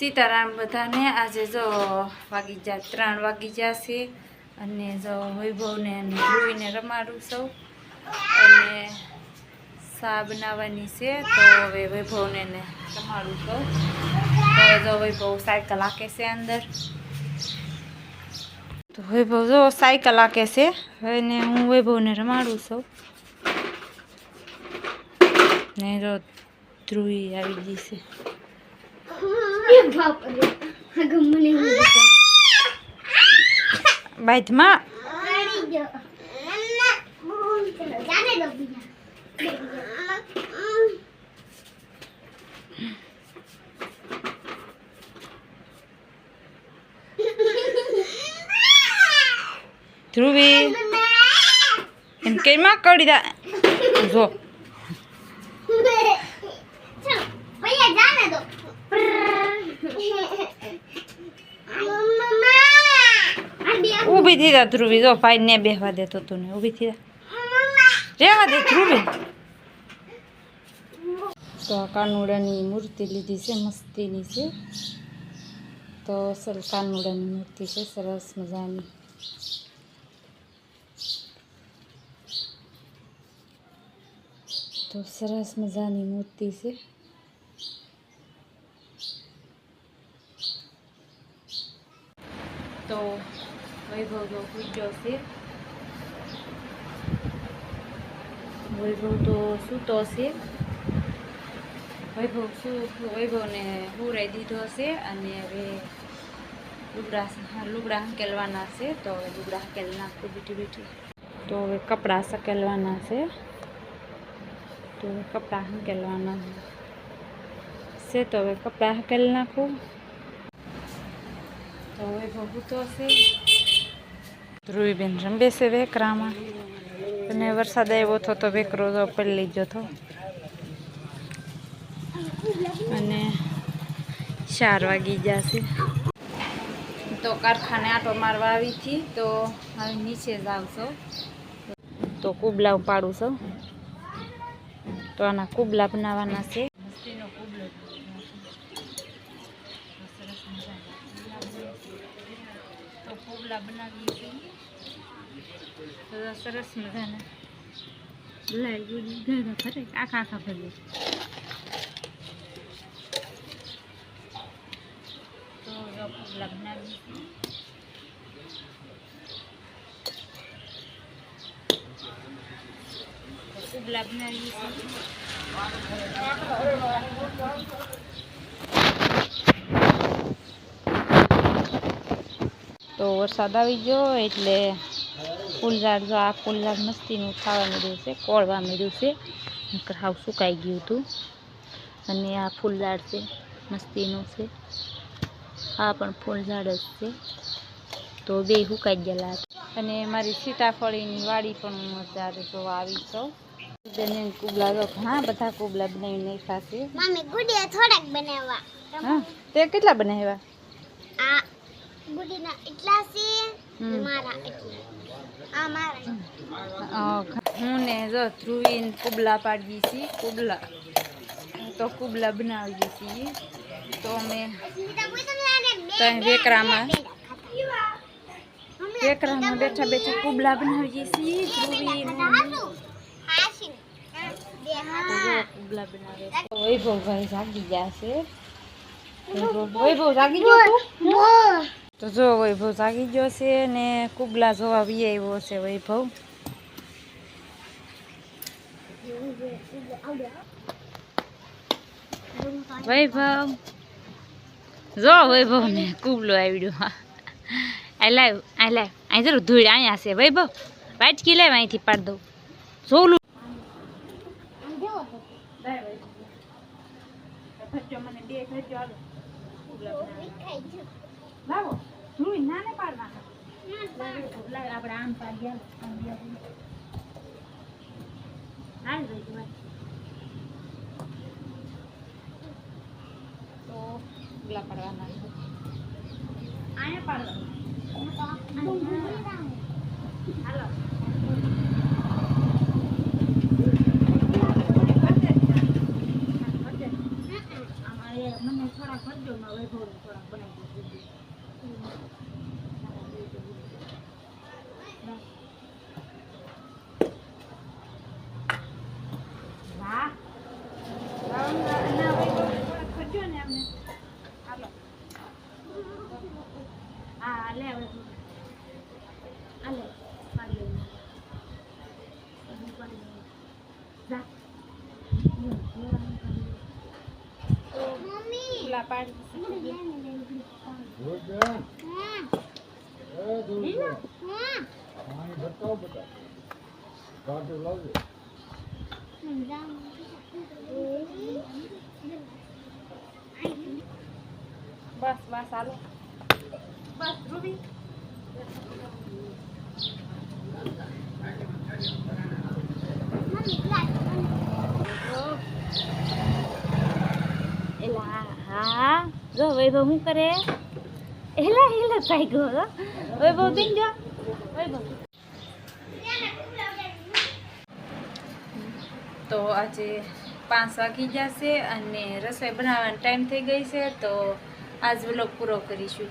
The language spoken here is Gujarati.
સીતારામ બધાને. આજે જો વાગી જા ત્રણ વાગી જશે અને જો વૈભવને અને ધ્રુવીને રમાડું સૌ અને સા બનાવવાની છે, તો હવે વૈભવને ને રમાડું સૌ તો જો વૈભવ સાયકલ હાકે છે અંદર. તો વૈભવ જો સાયકલ હાકે છે અને હું વૈભવને રમાડું સૌ ને જો ધ્રુવી આવી ગઈ છે. બાઈથમાં ધ્રુવી. એમ કેમાં કરી દા જો. જા ધ્રુવી. જો, ભાઈ ને બેહવા દેતો તું ને. ઊભી થયા રહેવા દે, ધ્રુવી. તો કાનુડાની મૂર્તિ લીધી છે, મસ્તીની છે. તો સરસ કાનુડાની મૂર્તિ છે, સરસ મજાની. તો સરસ મજાની મૂર્તિ છે. તો વૈભવ તો પૂજ્યો છે. વૈભવ તો સૂતો છે. વૈભવ શું વૈભવને હુરાઈ દીધો છે અને હવે લુગડા લુગડા હંકેલવાના છે. તો હવે લુગડા હકેલ નાખું બીઠી બીઠી તો હવે કપડાં સકેલવાના છે. તો હવે કપડાં હંકેલવાના છે. તો હવે કપડાં હંકેલ નાખું. તો વૈભવ સૂતો છે. ધ્રુવીબેન રમે છે વેકરામાં. અને વરસાદ આવ્યો હતો તો વેકરો તો પડી ગયો હતો અને ચાર વાગી જશે તો કારખાને આટો મારવા આવી હતી, તો હવે નીચે જ આવશો તો કુબલા પાડું છું. તો આના કુબલા બનાવવાના છે મસ્તીનો કુબલો કુબલા બનાવીએ છીએ. સરસ મજાના. લાઈ ઘર ખરે આખા આખા ફરીએ તો કુબલા બનાવીએ છીએ. તો કુબલા બનાવીએ છીએ તો વરસાદ આવી ગયો એટલે ફૂલઝાડ જો આ ફૂલઝાડ મસ્તીનું ખાવા મળ્યું છે કોળવા મળ્યું છે. હાવ સુકાઈ ગયું હતું. અને આ ફૂલઝાડ છે મસ્તીનું છે. આ પણ ફૂલઝાડ જ છે. તો બે સુકાઈ ગયેલા હતા. અને મારી સીતાફળીની વાડી પણ હું અત્યારે જોવા આવી છું. બેને કુબલા તો ઘણા બધા કુબલા બનાવી નાખ્યા છે. મમ્મી ગુડીયા થોડાક બનાવવા. તે કેટલા બનાવ્યા? આ ગુડીના એટલા છે ને હમ. મારા એટલા આ મારા અ, હું ને જો ધ્રુવીને કુબલા પાડીએ છીએ કુબલા તો કુબલા બનાવીએ છીએ તો અમે ત્યાં વેકરામાં વેકરામાં બેઠા બેઠા કુબલા બનાવીએ છીએ ધ્રુવી ને હું. તો જો કુબલા બનાવે છે તો વૈભવભાઈ જાગી ગયા છે વૈભવ વૈભવ જાગી ગયો તું? તો જો વૈભવ જાગી ગયો છે ને કુબલા જોવા વી આવ્યો છે વૈભવ. વૈભવ. જો વૈભવ ને કુબલો આવડ્યો આ લાવ આ લાવ. અહીં જરૂર ધૂળ અહીંયા છે વૈભવ. વાટકી લાવ અહીંથી પાડ દઉં. જોલું લાવો ધૂળ નાને પાડવાના આપણે આમ પાડ્યા હાલ ભાઈ તો ગુલા પાડવાના આયા પાડો હાલો અમારે એને થોડાક ભરજો માં વૈભવને થોડાક બનાવી દેજો વાહ ના વૈભવને થોડાક ભરજો ને અમને હાલો હા લે વૈભવ આ લે પાડી લે જા મમ્મી પેલા પાડી હા દૂધ હા પાણી ભરતા બધા કાઢી લાવજો બસ બસ હાલો. બસ રૂબી એલા હા જો વૈભવ શું કરે? એલા એલા થાય ગયો વૈભવ બીન જો. વૈભવ તો આજે પાંચ વાગી જશે અને રસોઈ બનાવવાનો ટાઈમ થઈ ગઈ છે, તો આજ વ્લોગ પૂરો કરીશું.